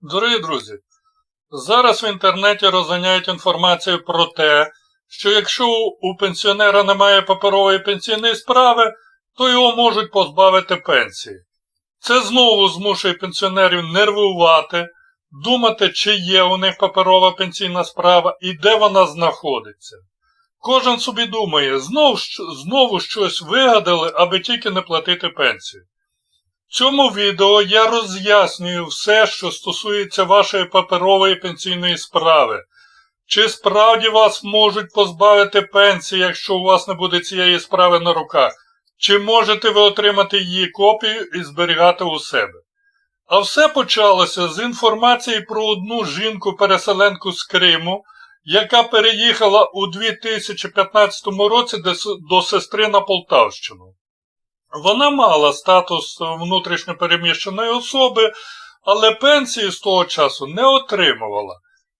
Дорогі друзі, зараз в інтернеті розганяють інформацію про те, що якщо у пенсіонера немає паперової пенсійної справи, то його можуть позбавити пенсії. Це знову змушує пенсіонерів нервувати, думати, чи є у них паперова пенсійна справа і де вона знаходиться. Кожен собі думає, знову, знову щось вигадали, аби тільки не платити пенсію. В цьому відео я роз'яснюю все, що стосується вашої паперової пенсійної справи. Чи справді вас можуть позбавити пенсії, якщо у вас не буде цієї справи на руках? Чи можете ви отримати її копію і зберігати у себе? А все почалося з інформації про одну жінку-переселенку з Криму, яка переїхала у 2015 році до сестри на Полтавщину. Вона мала статус внутрішньопереміщеної особи, але пенсії з того часу не отримувала.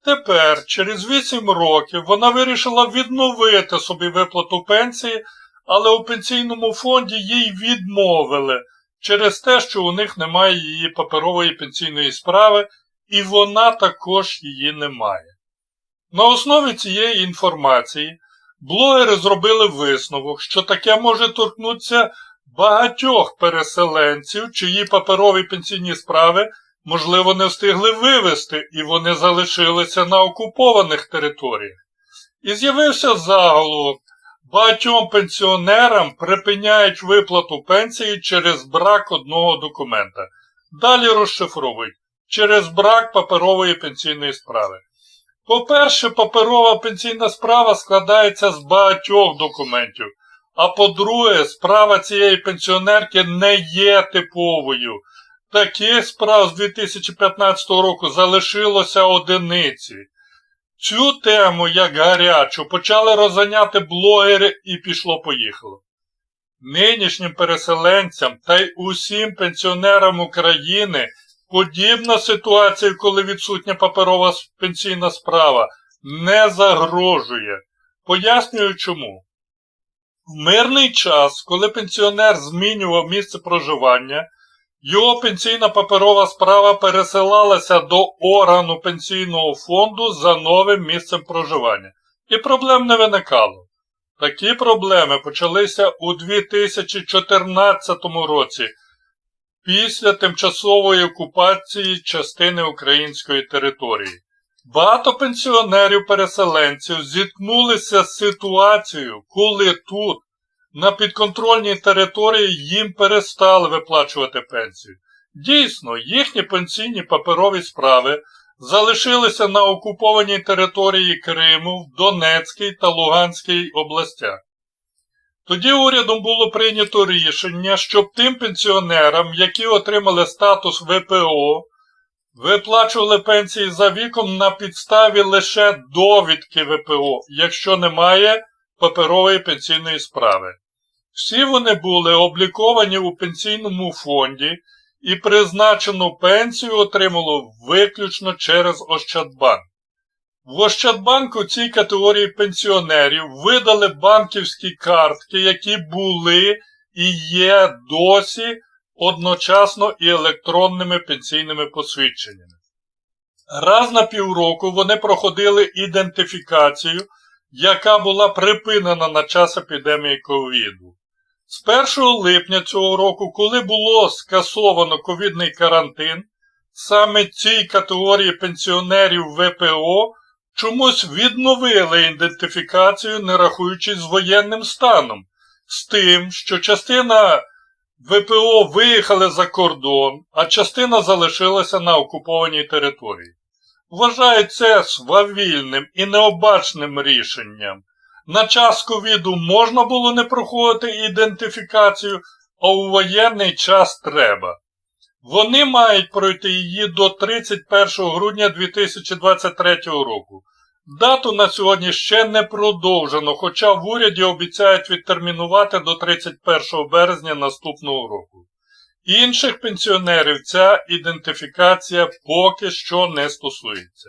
Тепер, через 8 років, вона вирішила відновити собі виплату пенсії, але у пенсійному фонді їй відмовили через те, що у них немає її паперової пенсійної справи, і вона також її не має. На основі цієї інформації блогери зробили висновок, що таке може торкнутися багатьох переселенців, чиї паперові пенсійні справи, можливо, не встигли вивезти, і вони залишилися на окупованих територіях. І з'явився заголовок. Багатьом пенсіонерам припиняють виплату пенсії через брак одного документа. Далі розшифровують через брак паперової пенсійної справи. По-перше, паперова пенсійна справа складається з багатьох документів. А по-друге, справа цієї пенсіонерки не є типовою. Таких справ з 2015 року залишилося одиниці. Цю тему, як гарячу, почали розганяти блогери і пішло-поїхало. Нинішнім переселенцям та й усім пенсіонерам України подібна ситуація, коли відсутня паперова пенсійна справа, не загрожує. Пояснюю чому. В мирний час, коли пенсіонер змінював місце проживання, його пенсійна паперова справа пересилалася до органу пенсійного фонду за новим місцем проживання. І проблем не виникало. Такі проблеми почалися у 2014 році після тимчасової окупації частини української території. Багато пенсіонерів-переселенців зіткнулися з ситуацією, коли тут, на підконтрольній території, їм перестали виплачувати пенсію. Дійсно, їхні пенсійні паперові справи залишилися на окупованій території Криму в Донецькій та Луганській областях. Тоді урядом було прийнято рішення, щоб тим пенсіонерам, які отримали статус ВПО, виплачували пенсії за віком на підставі лише довідки ВПО, якщо немає паперової пенсійної справи. Всі вони були обліковані у пенсійному фонді і призначену пенсію отримало виключно через Ощадбанк. В Ощадбанку цій категорії пенсіонерів видали банківські картки, які були і є досі одночасно і електронними пенсійними посвідченнями. Раз на півроку вони проходили ідентифікацію, яка була припинена на час епідемії ковіду. З 1 липня цього року, коли було скасовано ковідний карантин, саме цій категорії пенсіонерів ВПО чомусь відновили ідентифікацію, не рахуючись з воєнним станом, з тим, що частина ВПО виїхали за кордон, а частина залишилася на окупованій території. Вважаю це свавільним і необачним рішенням. На час ковіду можна було не проходити ідентифікацію, а у воєнний час треба. Вони мають пройти її до 31 грудня 2023 року. Дату на сьогодні ще не продовжено, хоча в уряді обіцяють відтермінувати до 31 березня наступного року. Інших пенсіонерів ця ідентифікація поки що не стосується.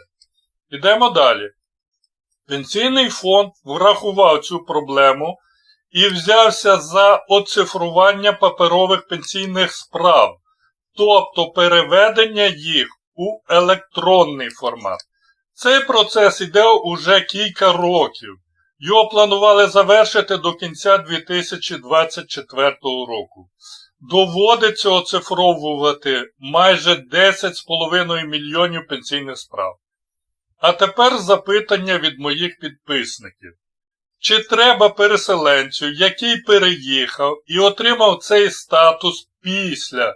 Ідемо далі. Пенсійний фонд врахував цю проблему і взявся за оцифрування паперових пенсійних справ, тобто переведення їх у електронний формат. Цей процес іде уже кілька років. Його планували завершити до кінця 2024 року. Доводиться оцифровувати майже 10,5 мільйонів пенсійних справ. А тепер запитання від моїх підписників. Чи треба переселенцю, який переїхав і отримав цей статус після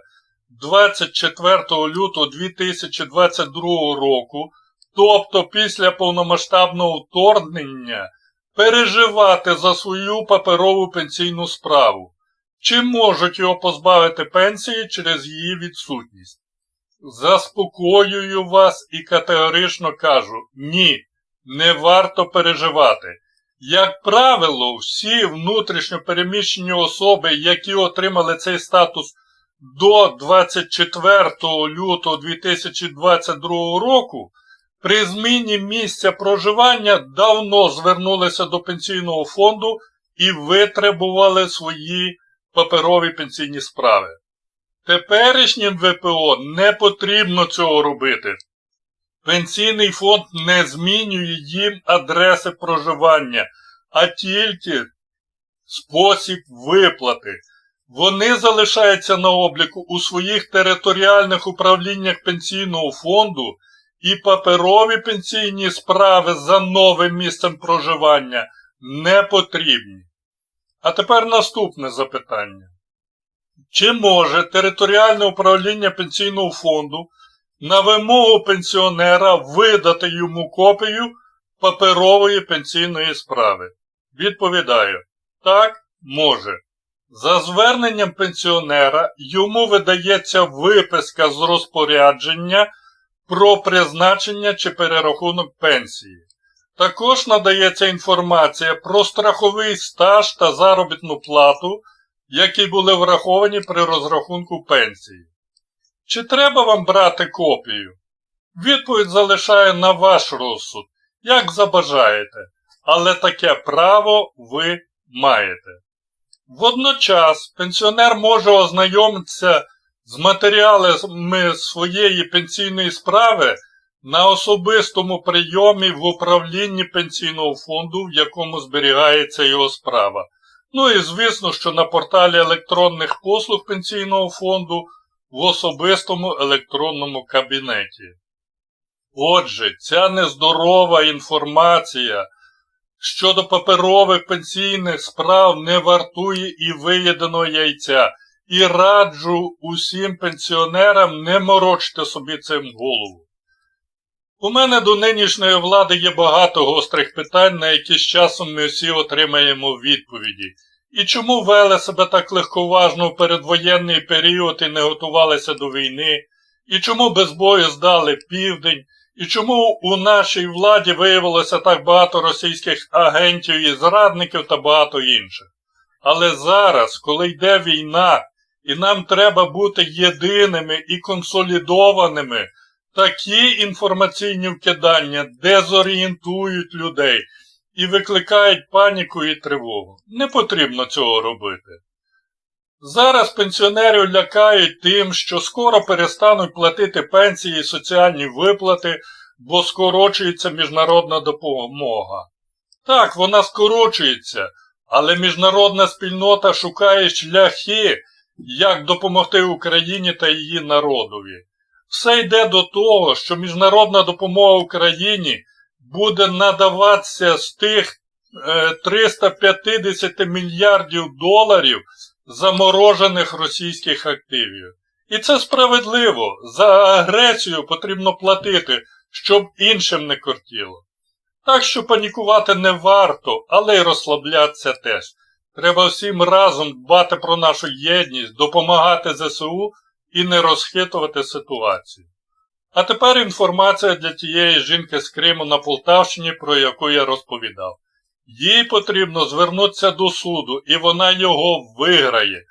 24 лютого 2022 року, тобто після повномасштабного вторгнення, переживати за свою паперову пенсійну справу? Чи можуть його позбавити пенсії через її відсутність? Заспокоюю вас і категорично кажу ні, не варто переживати. Як правило, всі внутрішньо переміщені особи, які отримали цей статус до 24 лютого 2022 року, при зміні місця проживання давно звернулися до пенсійного фонду і витребували свої паперові пенсійні справи. Теперішнім ВПО не потрібно цього робити. Пенсійний фонд не змінює їм адреси проживання, а тільки спосіб виплати. Вони залишаються на обліку у своїх територіальних управліннях пенсійного фонду і паперові пенсійні справи за новим місцем проживання не потрібні. А тепер наступне запитання. Чи може територіальне управління пенсійного фонду на вимогу пенсіонера видати йому копію паперової пенсійної справи? Відповідаю, так, може. За зверненням пенсіонера йому видається виписка з розпорядження про призначення чи перерахунок пенсії. Також надається інформація про страховий стаж та заробітну плату, які були враховані при розрахунку пенсії. Чи треба вам брати копію? Відповідь залишаю на ваш розсуд, як забажаєте, але таке право ви маєте. Водночас пенсіонер може ознайомитися з матеріалами своєї пенсійної справи на особистому прийомі в управлінні пенсійного фонду, в якому зберігається його справа. Ну і звісно, що на порталі електронних послуг пенсійного фонду в особистому електронному кабінеті. Отже, ця нездорова інформація щодо паперових пенсійних справ не вартує і виєденого яйця. І раджу усім пенсіонерам не морочити собі цим голову. У мене до нинішньої влади є багато гострих питань, на які з часом ми всі отримаємо відповіді. І чому вели себе так легковажно в передвоєнний період і не готувалися до війни, і чому без бою здали південь, і чому у нашій владі виявилося так багато російських агентів і зрадників та багато інших. Але зараз, коли йде війна, і нам треба бути єдиними і консолідованими, такі інформаційні вкидання дезорієнтують людей і викликають паніку і тривогу. Не потрібно цього робити. Зараз пенсіонерів лякають тим, що скоро перестануть платити пенсії і соціальні виплати, бо скорочується міжнародна допомога. Так, вона скорочується, але міжнародна спільнота шукає шляхи, як допомогти Україні та її народові. Все йде до того, що міжнародна допомога Україні буде надаватися з тих е, 350 мільярдів доларів заморожених російських активів. І це справедливо. За агресію потрібно платити, щоб іншим не кортіло. Так що панікувати не варто, але й розслаблятися теж. Треба всім разом дбати про нашу єдність, допомагати ЗСУ і не розхитувати ситуацію. А тепер інформація для тієї жінки з Криму на Полтавщині, про яку я розповідав. Їй потрібно звернутися до суду, і вона його виграє.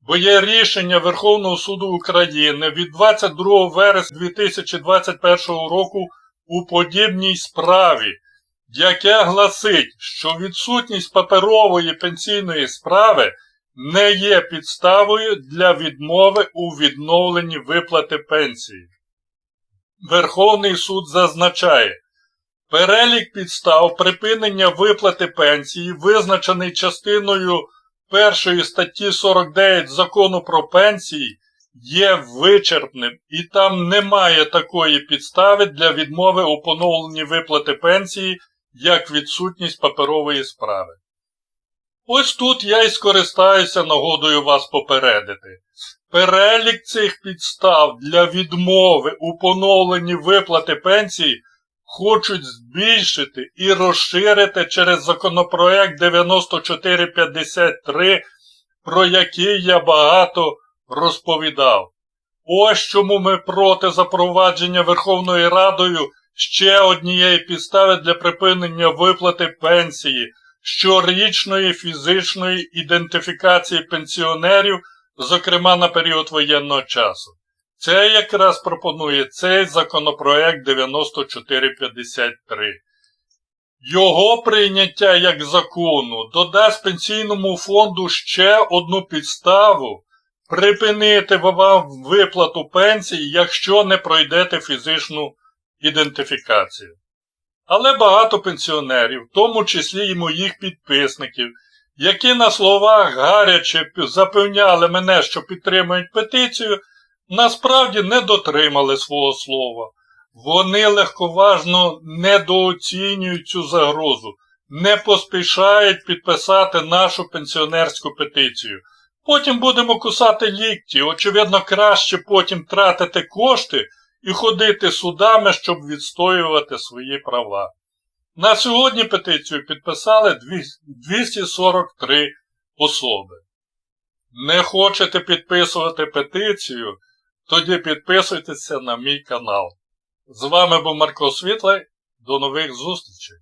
Бо є рішення Верховного суду України від 22 вересня 2021 року у подібній справі, яке гласить, що відсутність паперової пенсійної справи не є підставою для відмови у відновленні виплати пенсії. Верховний суд зазначає, перелік підстав припинення виплати пенсії, визначений частиною першої статті 49 закону про пенсії, є вичерпним і там немає такої підстави для відмови у поновленні виплати пенсії, як відсутність паперової справи. Ось тут я і скористаюся нагодою вас попередити. Перелік цих підстав для відмови у поновленні виплати пенсії хочуть збільшити і розширити через законопроект 9453, про який я багато розповідав. Ось чому ми проти запровадження Верховною Радою ще однієї підстави для припинення виплати пенсії, щорічної фізичної ідентифікації пенсіонерів, зокрема на період воєнного часу. Це якраз пропонує цей законопроект 9453. Його прийняття як закону додасть пенсійному фонду ще одну підставу припинити вам виплату пенсії, якщо не пройдете фізичну ідентифікацію. Але багато пенсіонерів, в тому числі і моїх підписників, які на словах гаряче запевняли мене, що підтримують петицію, насправді не дотримали свого слова. Вони легковажно недооцінюють цю загрозу, не поспішають підписати нашу пенсіонерську петицію. Потім будемо кусати лікті, очевидно, краще потім тратити кошти і ходити судами, щоб відстоювати свої права. На сьогодні петицію підписали 243 особи. Не хочете підписувати петицію? Тоді підписуйтеся на мій канал. З вами був Марко Світлий. До нових зустрічей!